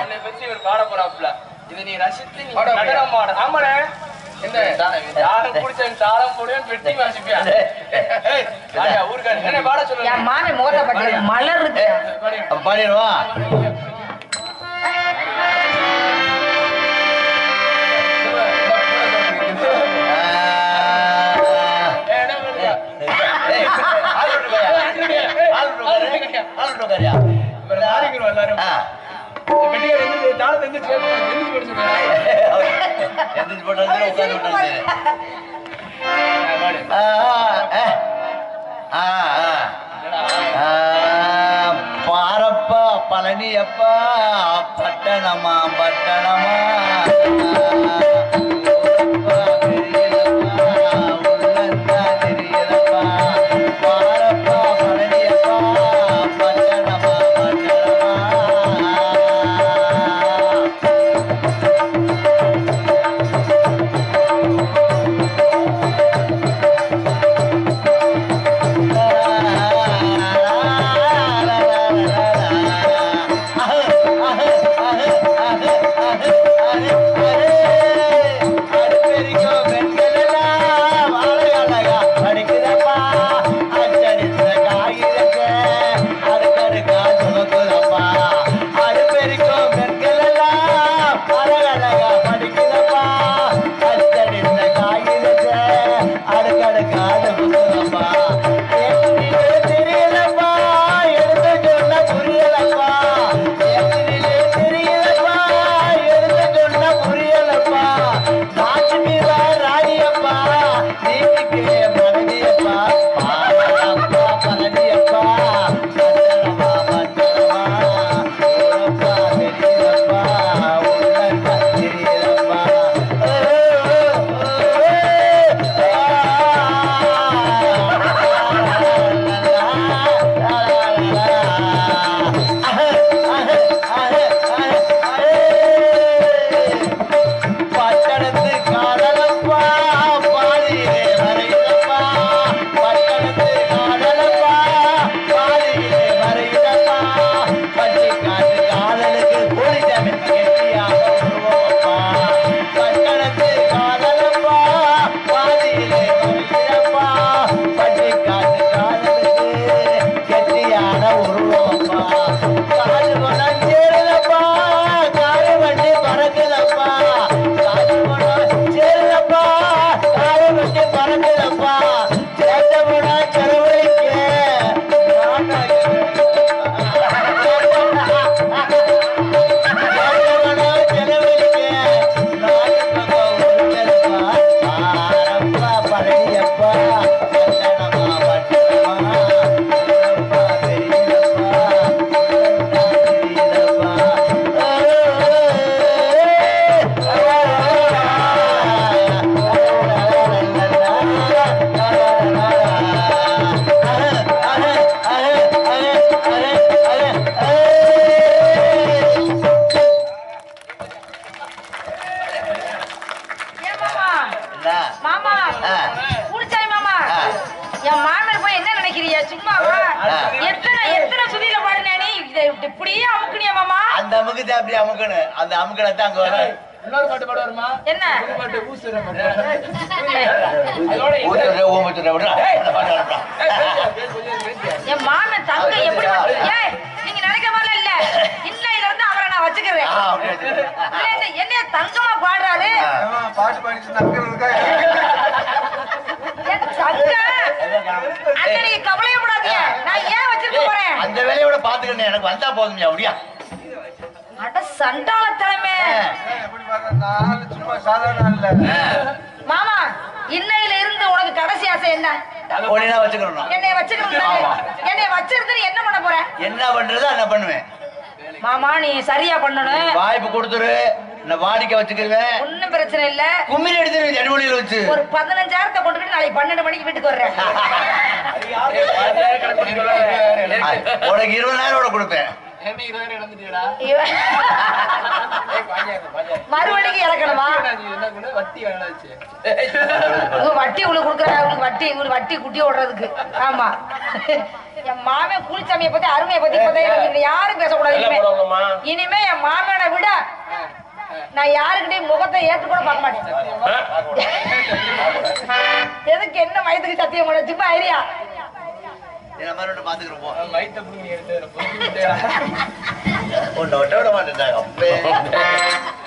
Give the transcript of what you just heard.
உன்னை பத்தி ஒரு பாட போறாப்புல இதை நீ ரசித்து நீ? நடனம் ஆட ஆமாண்ணே. என்ன? யாரும் எந்திரிச்சு போட்டாலும் விட்டாலும் பாரப்பா பழனியப்பா பட்டணமா பட்டணமா. சும்மாவா. எத்தனை எத்தனை சுதியில பாடுனே நீ? இதை இப்படியே அமுக்குனியா மாமா? அந்த அமுக்கு அப்படி அமுக்கணும். அந்த அமுக்கனை தான் அங்க வரும். இன்னொரு பாட்டு பாட வருமா என்ன பாட்டு ஊசுற. என் மாமன் தங்க எப்படி நீங்க நினைக்கிற மாதிரி இல்ல. இன்னையில இருந்து அவரை நான் வச்சுக்கிறேன். அப்படியே. இல்ல, இல்ல, என்னைய தங்கமா பாடுறாரு. பாட்டு பாடிட்டு நக்கல் இருக்கா என் தங்க அண்ணா நீங்க கவலையப்படாதீங்க நான் ஏன் வச்சிருக்க போறேன் அந்த பாத்துக்கணும் எனக்கு வந்தா போதும் அப்படியா? அட சண்டாள தலைமை மாமா இன்னையில இருந்து உனக்கு கடைசி ஆசை என்ன? வச்சுக்கணும் என்னைய வச்சுக்கணும் என்னைய வச்சிருந்து என்ன பண்ண போற? என்ன பண்றது என்ன பண்ணுவேன். மாமா நீ சரியா பண்ணணும். வாய்ப்பு கொடுத்துரு. நான் வாடிக்கை வச்சுக்கிருவேன். ஒண்ணும் பிரச்சனை இல்ல. கும்மில் எடுத்துருவேன் ஜடுமொழியில வச்சு. ஒரு பதினஞ்சாயிரத்தை கொண்டுக்கிட்டு நாளைக்கு பன்னெண்டு மணிக்கு வீட்டுக்கு வர்றேன். உனக்கு இருபதாயிரம் கூட கொடுப்பேன். இறக்கணுமா? வட்டி வட்டி உங்களுக்கு கொடுக்குறா வட்டி இவங்களுக்கு வட்டி குட்டி ஓடுறதுக்கு. ஆமா. என் மாமன் கூலிச்சாமியை பத்தி அருமையை பத்தி பத்தி எனக்கு யாரும் பேசக்கூடாது இனிமே. என் மாமனை விட நான் யாருக்கிட்டையும் முகத்தை ஏத்து கூட பார்க்க மாட்டேன் எதுக்கு என்ன வயதுக்கு சத்தியம்? சும்மா ஐடியா. நம்ம ரெண்டு பாத்துக்கிறோம் போ வயிற்ற புடுங்கி விட்ட விட மாட்டேன்டா அப்பே.